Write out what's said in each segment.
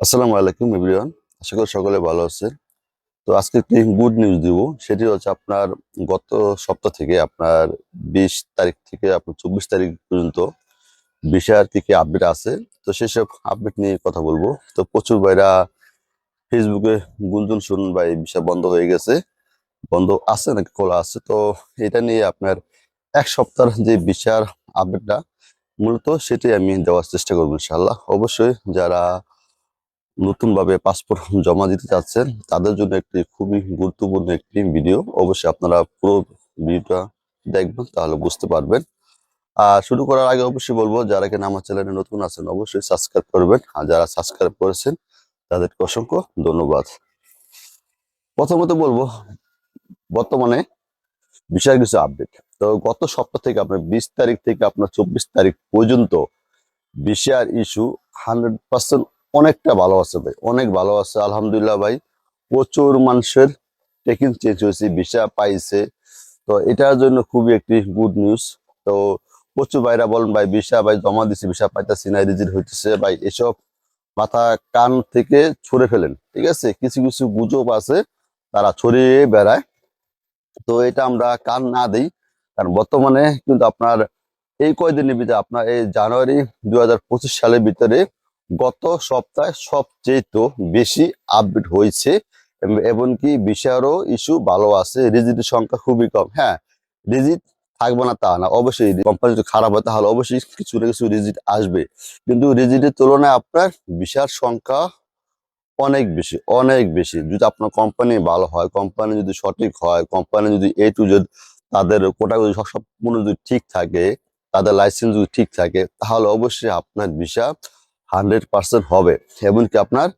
আসসালামু আলাইকুম, এভরিওয়ান। আশা করি সকলে ভালো আছেন। তো আজকে একটি গুড নিউজ দিব। সেটি হচ্ছে আপনার গত সপ্তাহ থেকে আপনার বিশ তারিখ থেকে আপনার চব্বিশ তারিখ পর্যন্ত বিষয় আর কি কি আপডেট আছে। তো সেসব আপডেট নিয়ে কথা বলব। তো প্রচুর ভাইরা ফেসবুকে গুঞ্জন শুনুন ভাই বিষয় বন্ধ হয়ে গেছে। বন্ধ আছে নাকি, খোলা আছে? তো এটা নিয়ে আপনার এক সপ্তাহের যে বিষয়ের আপডেটটা, মূলত সেটাই আমি দেওয়ার চেষ্টা করব ইনশাল্লাহ অবশ্যই যারা নতুন ভাবে পাসপোর্ট জমা দিতে চাচ্ছেন, তাদের জন্য একটি খুবই গুরুত্বপূর্ণ একটি ভিডিও অবশ্যই আপনারা পুরো ভিডিওটা দেখবেন, তাহলে বুঝতে পারবেন। আর শুরু করার আগে অবশ্যই বলব, যারা কিনা আমার চ্যানেলে নতুন আছেন, অবশ্যই সাবস্ক্রাইব করবেন। আর যারা সাবস্ক্রাইব করেছেন, তাদেরকে অসংখ্য ধন্যবাদ। প্রথমত বলব, বর্তমানে বিষয় কিছু আপডেট তো গত সপ্তাহ থেকে আপনার বিশ তারিখ থেকে আপনার চব্বিশ তারিখ পর্যন্ত বিষয়ের ইস্যু হান্ড্রেড পার্সেন্ট অনেকটা ভালো আছে ভাই, অনেক ভালো আছে, আলহামদুলিল্লাহ ভাই। প্রচুর মানুষের টেকিং চেঞ্জ হয়েছে, ভিসা পাইছে। তো এটার জন্য খুবই একটি গুড নিউজ তো প্রচুর ভাইরা বলেন, ভাই, ভিসা, ভাই, জমা দিছি, ভিসা পাইতেছি না, রিজিট হইতেছে। ভাই, এসব মাথা কান থেকে ছড়ে ফেলেন, ঠিক আছে? কিছু কিছু গুজব আছে, তারা ছড়িয়ে বেড়ায়। তো এটা আমরা কান না দিই, কারণ বর্তমানে কিন্তু আপনার এই কয়দিনের ভিতরে, আপনার এই জানুয়ারি দু হাজার পঁচিশ সালের ভিতরে গত সপ্তাহে সবচেয়ে বেশি আপডেট হয়েছে এমনকি বিষয়েরও ইস্যু ভালো আছে, রিজিটের সংখ্যা খুবই কম। হ্যাঁ রিজিট থাকবে না তা না, অবশ্যই কোম্পানি যদি খারাপ হয় তাহলে অবশ্যই কিছু না কিছু রিজিট আসবে। কিন্তু রিজিটের তুলনায় আপনার বিষয়ের সংখ্যা অনেক বেশি অনেক বেশি। যদি আপনার কোম্পানি ভালো হয় কোম্পানি যদি সঠিক হয় কোম্পানি যদি এ টু জেড তাদের কোটা যদি সম্পূর্ণ যদি ঠিক থাকে, তাদের লাইসেন্স যদি ঠিক থাকে, তাহলে অবশ্যই আপনার ভিসা হান্ড্রেড পার্সেন্ট হবে। এমনকি আপনার,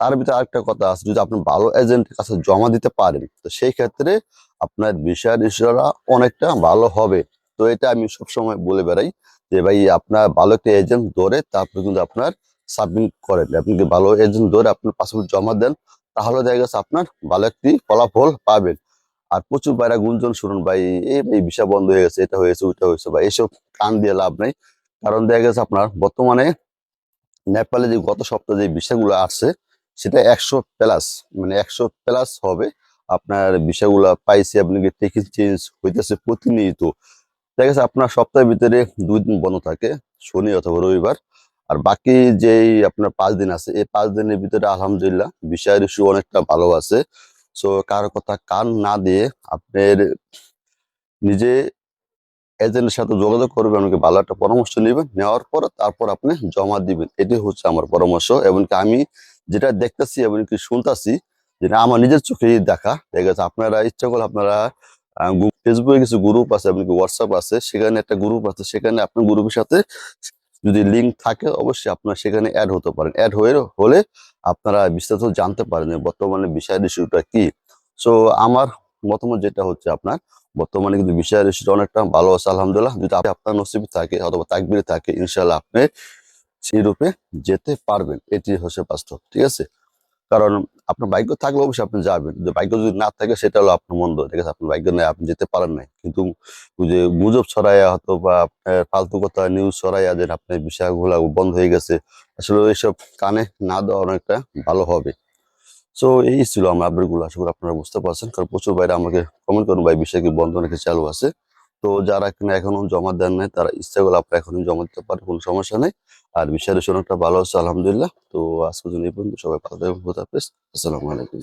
তার ভিতরে আরেকটা কথা আছে, যদি আপনি ভালো এজেন্টের কাছে জমা দিতে পারেন, তো সেই ক্ষেত্রে আপনার ভিসার ইস্যুরা অনেকটা ভালো হবে। তো এটা আমি সবসময় বলে বেড়াই যে ভাই, আপনার ভালো একটা এজেন্ট ধরে তারপরে কিন্তু আপনার সাবমিট করেন। আপনি যদি ভালো এজেন্ট ধরে আপনার পাসপোর্ট জমা দেন, তাহলে দেখা গেছে আপনার ভালো একটি ফলাফল পাবেন। আর প্রচুর বাইরা গুঞ্জন শুনুন, ভাই এই ভিসা বন্ধ হয়ে গেছে, এটা হয়েছে, ওইটা হয়েছে বা এসব কান দিয়ে লাভ নেই। কারণ দেখা গেছে আপনার বর্তমানে নেপালে যে গত সপ্তাহে যে বিষয়গুলো আসছে, সেটা একশো প্লাস মানে একশো প্লাস হবে। আপনার বিষয়গুলো পাইছে, আপনাকে টেকিং চেঞ্জ হইতেছে প্রতিনিয়ত। দেখা গেছে আপনার সপ্তাহের ভিতরে দুই দিন বন্ধ থাকে, শনি অথবা রবিবার। আর বাকি যেই আপনার পাঁচ দিন আছে, এই পাঁচ দিনের ভিতরে আলহামদুলিল্লাহ বিষয়ের ইস্যু অনেকটা ভালো আছে। সো কারও কথা কান না দিয়ে আপনার নিজে এজেন্টের সাথে যোগাযোগ করবেন আমাকে ভালো একটা পরামর্শ নেবেন, নেওয়ার পর তারপর আপনি জমা দিবেন। এটি হচ্ছে আমার পরামর্শ, এমনকি আমি যেটা দেখতেছি, এমনকি শুনতেছি, যেটা আমার নিজের চোখেই দেখা। ঠিক আছে আপনারা ইচ্ছা করলে আপনারা ফেসবুকে কিছু গ্রুপ আছে, এমনকি হোয়াটসঅ্যাপ আছে, সেখানে একটা গ্রুপ আছে, সেখানে আপনার গ্রুপের সাথে যদি লিঙ্ক থাকে, অবশ্যই আপনারা সেখানে অ্যাড হতে পারেন। অ্যাড হয়ে, হলে আপনারা বিস্তারিত জানতে পারেন বর্তমানে বিষয়ের ইস্যুটা কি। সো আমার মতামত যেটা হচ্ছে আপনার বর্তমানে কিন্তু বিষয়ের ইস্যুটা অনেকটা ভালো আছে, আলহামদুলিল্লাহ। যদি আপনি- আপনার নসিব থাকে, অথবা তাকবির থাকে ইনশাল্লাহ আপনি সেই রূপে যেতে পারবেন। এটি হচ্ছে বাস্তব, ঠিক আছে? কারণ আপনার ভাগ্য থাকলে অবশ্যই আপনি যাবেন। যদি ভাগ্য যদি না থাকে, সেটা হলো আপনার মন্দ, ঠিক আছে? আপনার ভাগ্য নেই, আপনি যেতে পারেন নাই। কিন্তু যে গুজব ছড়াইয়া হতো বা আপনার ফালতু কথা নিউজ ছড়াইয়া যে আপনার বিষয়গুলো বন্ধ হয়ে গেছে। আসলে এইসব কানে না দেওয়া অনেকটা ভালো হবে। সো এই ছিল আমার আপডেটগুলো আশা করি আপনারা বুঝতে পারছেন। কারণ প্রচুর বাইরে আমাকে কমেন্ট করুন, ভাই, বিষয় কি বন্ধ রেখে চালু আছে? তো যারা কিনা এখনও জমা দেন নাই, তারা ইচ্ছা করলে আপনারা এখনও জমা দিতে পারেন, কোনো সমস্যা নেই। আর বিষয়ের অনেকটা ভালো আছে, আলহামদুলিল্লাহ। তো আজকের জন্য এই পর্যন্ত, সবাই ভালো থাকবেন। আসসালামু আলাইকুম।